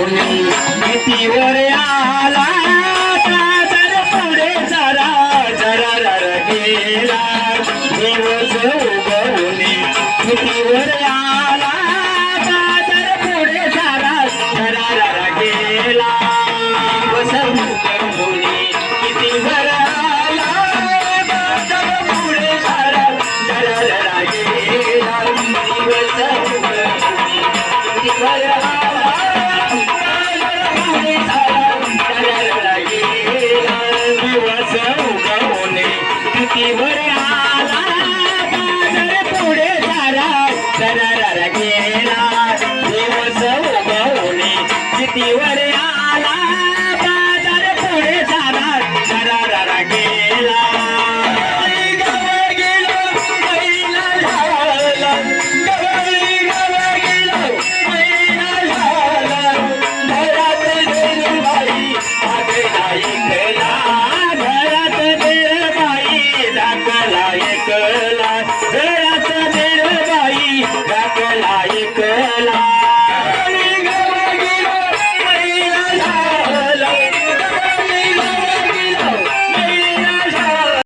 पाहुणी भीतीवर आला जर पुढे जरा जरा जरा गेला. दिवस उगवणे भीतीवर आला जर पुढे जरा जरा जरा गेला. दिवस उगवणे भीतीवर आला जर पुढे जरा जरा जरा गेला. दिवस उगवणे भीतीवर पुढे सारा किती